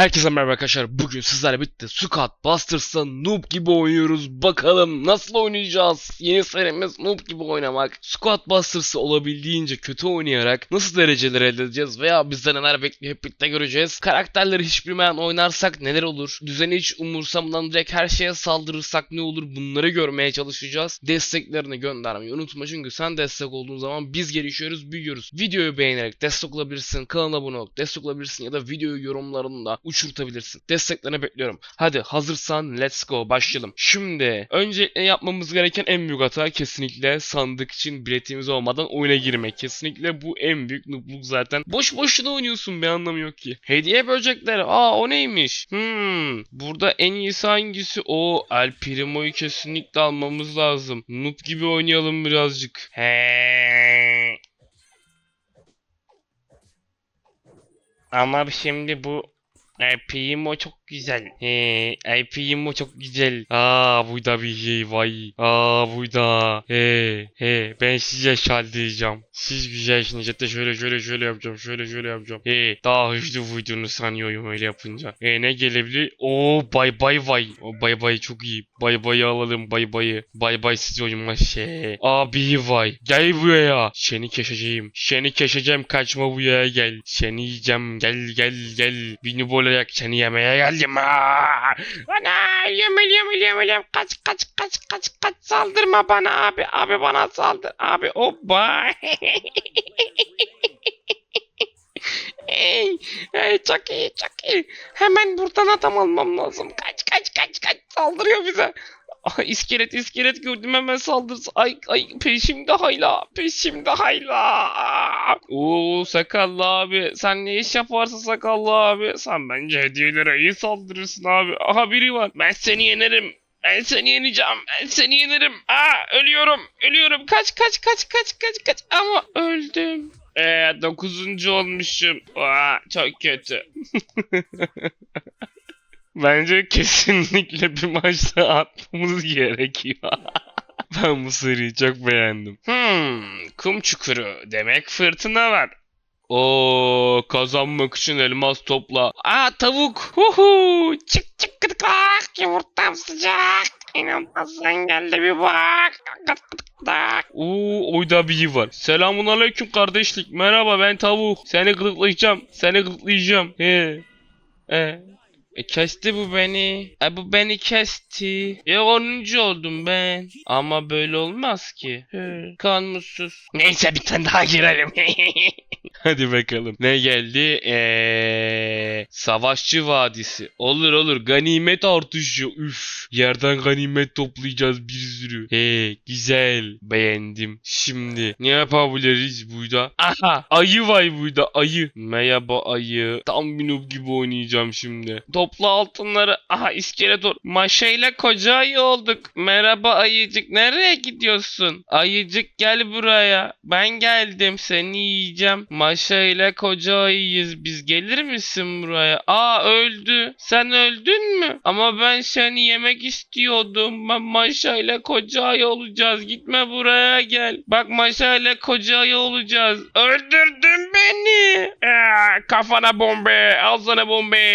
Herkese merhaba arkadaşlar. Bugün sizlerle birlikte Squad Busters'ta noob gibi oynuyoruz. Bakalım nasıl oynayacağız? Yeni serimiz noob gibi oynamak. Squad Busters'ı olabildiğince kötü oynayarak nasıl dereceler elde edeceğiz? Veya bizde neler bekliyor hep birlikte göreceğiz. Karakterleri hiç bilmeyen oynarsak neler olur? Düzeni hiç umursamadan direkt her şeye saldırırsak ne olur? Bunları görmeye çalışacağız. Desteklerini göndermeyi unutma çünkü sen destek olduğun zaman biz gelişiyoruz, büyüyoruz. Videoyu beğenerek destek olabilirsin, kanala abone ol, destek olabilirsin ya da videoyu yorumlarında uçurtabilirsin. Desteklerini bekliyorum. Hadi hazırsan let's go başlayalım. Şimdi öncelikle yapmamız gereken en büyük hata kesinlikle sandık için biletimiz olmadan oyuna girmek. Kesinlikle bu en büyük noobluk zaten. Boş boşuna oynuyorsun bir anlamı yok ki. Hediye böcekleri. Aa o neymiş? Hmm. Burada en iyisi hangisi? O El Primo'yu kesinlikle almamız lazım. Noob gibi oynayalım birazcık. He. Ama şimdi bu Eh, pidimos güzel. He, IP'im çok güzel. Aa bu da bir şey vay. Aa bu da. He, he ben size şaldıracağım. Siz güzelsiniz. Hatta şöyle şöyle şöyle yapacağım. Şöyle şöyle yapacağım. He, daha hızlı vurduğunu sanıyorum öyle yapınca. E ne gelebilir? Oo bay bay vay. O bay bay çok iyi. Bay bayı alalım bay bayı. Bay bay siz oyunma şey. Abi vay. Gel buraya. Seni keşeceğim. Seni keşeceğim kaçma buraya gel. Seni yiyeceğim gel gel gel. Beni bolarak seni yemeye geldim. Aa! Ana yemeliyim yemeliyim. Kaç kaç kaç kaç kaç saldırma bana abi. Abi bana saldır. Abi hoppa. Ey, ey, çok iyi çok iyi. Hemen buradan adam almam lazım. Kaç kaç kaç kaç saldırıyor bize. Ah, iskelet gördüm hemen saldırsın. Ay ay peşimde hayla peşimde hayla. Oo sakallı abi sen ne iş yaparsın sakallı abi. Sen bence hediyelere iyi saldırırsın abi. Aha biri var. Ben seni yenerim. Ben seni yeneceğim. Ben seni yenerim. Aa ölüyorum. Ölüyorum. Kaç kaç kaç kaç kaç kaç. Ama öldüm. Eee dokuzuncu olmuşum. Aa, çok kötü. Bence kesinlikle bir maçta atmamız gerekiyor. ben bu seriyi çok beğendim. Hmm, kum çukuru. Demek fırtına var. Oo, kazanmak için elmas topla. Aa tavuk. Huhu. Çık çık kıdık bak. Yumurtam sıcak. İnanmazsan gel de bir bak. Kıt kıt. Oo, oyda biri var. Selamun aleyküm kardeşlik. Merhaba ben tavuk. Seni gıdıklayacağım. Seni gıdıklayacağım. He. He. E kesti bu beni. E bu beni kesti. E 10. oldum ben. Ama böyle olmaz ki. He. Neyse bir tane daha girelim. Hadi bakalım. Ne geldi? Eee Savaşçı Vadisi. Olur olur. Ganimet artışı. Üf. Yerden ganimet toplayacağız bir sürü. He, güzel. Beğendim. Şimdi ne yapabiliriz burada? Aha, ayı var burada. Ayı. Merhaba ayı. Tam bir noob gibi oynayacağım şimdi. Topla altınları. Aha iskeletor. Maşayla koca ayı olduk. Merhaba ayıcık. Nereye gidiyorsun? Ayıcık gel buraya. Ben geldim. Seni yiyeceğim. Maşa ile koca ayıyız biz. Gelir misin buraya? Aa öldü. Sen öldün mü? Ama ben seni yemek istiyordum. Ben Maşa ile koca ayı olacağız. Gitme buraya gel. Bak Maşa ile koca ayı olacağız. Öldürdün beni. Aa, kafana bombe. Al sana bombe.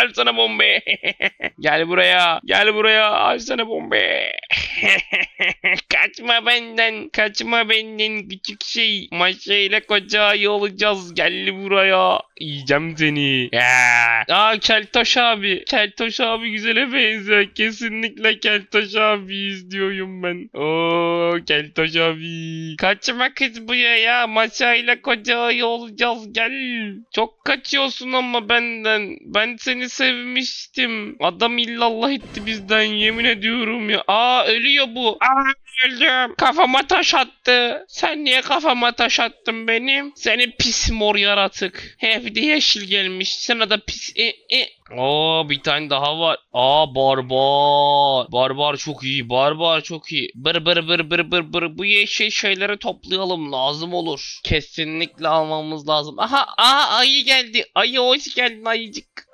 Al sana bombe. gel buraya. Gel buraya. Al sana bombe. Kaçma benden. Kaçma benden küçük şey. Maşa ile koca ayı olacağız. Gel buraya. Yiyeceğim seni. Ya. Aa Keltoş abi. Keltoş abi güzele benziyor. Kesinlikle Keltoş abi izliyorum ben. Oo Keltoş abi. Kaçma kız buraya ya. Maşa ile koca ayı olacağız. Gel. Çok kaçıyorsun ama benden. Ben seni sevmiştim. Adam illallah etti bizden yemin ediyorum ya. Aa ölüyor bu. Aa öldüm. Kafama taş attı. Sen niye kafama taş attın benim? Seni pis mor yaratık. Hep de yeşil gelmiş. Sana da pis... E, e. Aa bir tane daha var. Aa barbar. Barbar çok iyi. Barbar çok iyi. Bır bır bır bır bır bır. Bu yeşil şeyleri toplayalım. Lazım olur. Kesinlikle almamız lazım. Aha aha ayı geldi. Ayı hoş geldin ayıcık.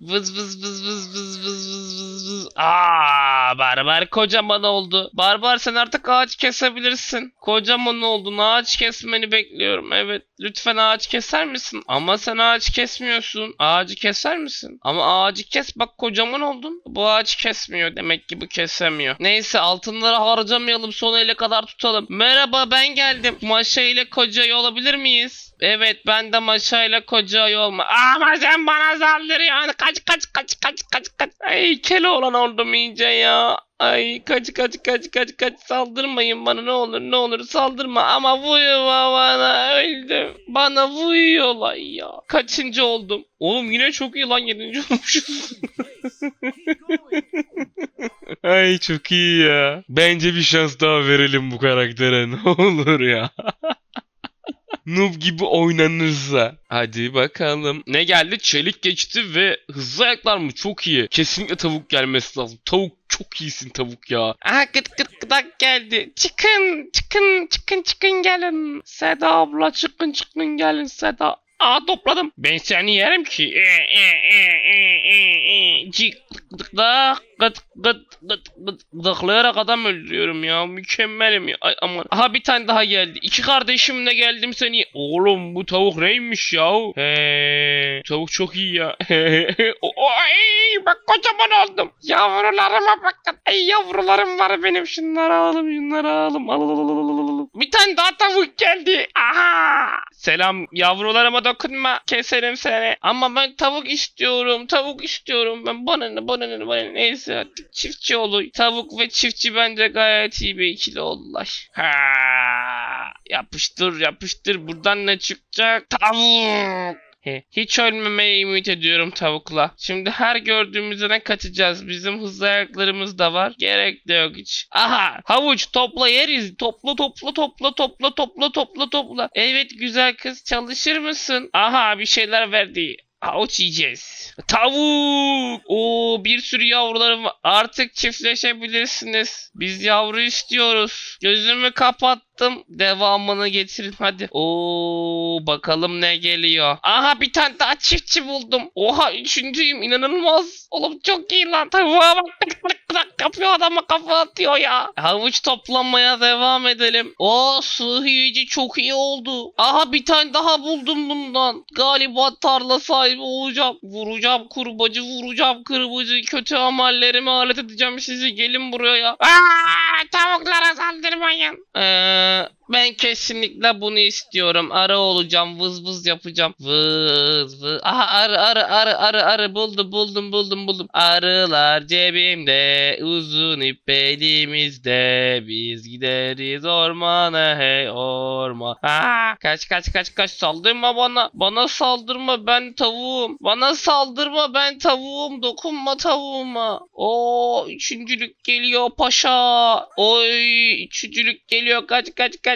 Vız vız vız vız vız vız vız vız vız. Aa, barbar kocaman oldu. Barbar sen artık ağaç kesebilirsin. Kocaman oldun. Ağaç kesmeni bekliyorum. Evet. Lütfen ağaç keser misin? Ama sen ağaç kesmiyorsun. Ağacı keser misin? Ama ağacı kes bak kocaman oldun. Bu ağaç kesmiyor. Demek ki bu kesemiyor. Neyse altınları harcamayalım. Son ele kadar tutalım. Merhaba ben geldim. Maşa ile kocayı olabilir miyiz? Evet ben de Maşa ile kocayı olma. Ama sen bana saldırıyorsun. Kaç kaç kaç kaç kaç kaç. Ay Keloğlan oldum iyice ya. Ay kaç kaç kaç kaç kaç saldırmayın bana ne olur ne olur saldırma ama vurma bana öldüm. Bana vuruyorlar ya. Kaçıncı oldum? Oğlum yine çok iyi lan yedinci olmuşuz. Ay çok iyi ya. Bence bir şans daha verelim bu karaktere ne olur ya. Noob gibi oynanırsa. Hadi bakalım. Ne geldi? Çelik geçti ve hızlı ayaklar mı? Çok iyi. Kesinlikle tavuk gelmesi lazım. Tavuk çok iyisin tavuk ya. Aha gıt gıt gıdak geldi. Çıkın çıkın çıkın çıkın gelin. Seda abla çıkın çıkın gelin Seda. Aa topladım. Ben seni yerim ki. E, e, e, e, e, e. Cik gıt gıt gıt gıt gıdaklayarak adam öldürüyorum ya. Mükemmelim ya. Ay aman. Aha bir tane daha geldi. İki kardeşimle geldim seni. Oğlum bu tavuk neymiş ya? He, tavuk çok iyi ya. Ay bak kocaman oldum. Yavrularıma bakın. Ay yavrularım var benim. Şunları alalım şunları alalım. Al, al, al, al, al, al. Bir tane daha tavuk geldi. Aha. Selam yavrularıma dokunma. Keserim seni. Ama ben tavuk istiyorum. Tavuk istiyorum. Ben bana ne bana ne bana ne. Neyse artık çiftçi olur. Tavuk ve çiftçi bence gayet iyi bir ikili oldular. Ha. Yapıştır yapıştır. Buradan ne çıkacak? Tavuk. He, Hiç ölmemeye ümit ediyorum tavukla. Şimdi her gördüğümüzde kaçacağız. Bizim hızlı ayaklarımız da var. Gerek de yok hiç. Aha havuç topla yeriz. Topla topla topla topla topla topla topla. Evet güzel kız çalışır mısın? Aha bir şeyler verdi. Havuç yiyeceğiz. Tavuk. Oo bir sürü yavrularım var. Artık çiftleşebilirsiniz. Biz yavru istiyoruz. Gözümü kapattım. Devamını getirin hadi. Oo bakalım ne geliyor. Aha bir tane daha çiftçi buldum. Oha üçüncüyüm inanılmaz. Oğlum çok iyi lan. Tavuğa bak tık tık tık yapıyor adama kafa atıyor ya. Havuç toplamaya devam edelim. O sıhhici çok iyi oldu. Aha bir tane daha buldum bundan. Galiba tarla sahibi olacağım. Vuracağım kurbacı vuracağım kırbacı. Kötü amallerime alet edeceğim sizi. Gelin buraya. Aa, tavuklara saldırmayın. Eee ben kesinlikle bunu istiyorum. Arı olacağım. Vız vız yapacağım. Vız vız. Aha arı arı arı arı arı buldum buldum buldum buldum. Arılar cebimde uzun ip belimizde. Biz gideriz ormana hey orman. Aa, kaç kaç kaç kaç saldırma bana. Bana saldırma ben tavuğum. Bana saldırma ben tavuğum. Dokunma tavuğuma. O üçüncülük geliyor paşa. Oy üçüncülük geliyor. Kaç kaç kaç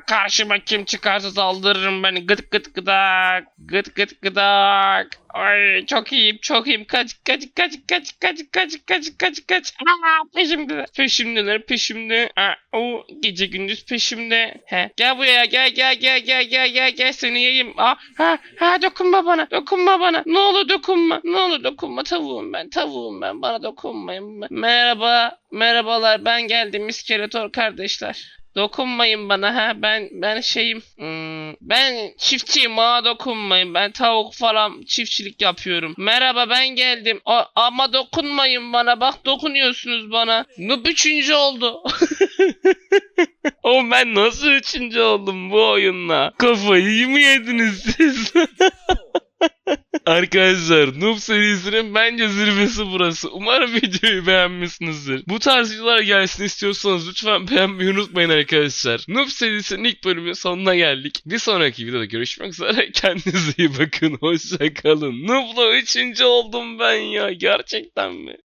karşıma kim çıkarsa saldırırım ben. Gıt gıt gıdak. Gıt gıt gıdak. Ay çok iyiyim çok iyiyim. Kaç kaç kaç kaç kaç kaç kaç kaç kaç. Aa, peşimdeler. Peşimdeler peşimde. Aa, o gece gündüz peşimde. He. Gel buraya gel gel gel gel gel gel gel seni yiyeyim. Aa, ha ha dokunma bana dokunma bana. Ne olur dokunma. Ne olur dokunma tavuğum ben tavuğum ben. Bana dokunmayın. Merhaba. Merhabalar ben geldim iskeletor kardeşler. Dokunmayın bana ha. Ben ben şeyim hmm, ben çiftçiyim bana dokunmayın. Ben tavuk falan çiftçilik yapıyorum. Merhaba ben geldim. A- ama dokunmayın bana. Bak dokunuyorsunuz bana. Noob üçüncü oldu. O ben nasıl üçüncü oldum bu oyunla? Kafayı mı yediniz siz Arkadaşlar Noob serisinin bence zirvesi burası. Umarım videoyu beğenmişsinizdir. Bu tarz videolar gelsin istiyorsanız lütfen beğenmeyi unutmayın arkadaşlar. Noob serisinin ilk bölümünün sonuna geldik. Bir sonraki videoda görüşmek üzere. Kendinize iyi bakın. Hoşçakalın. Noob'la 3. oldum ben ya. Gerçekten mi?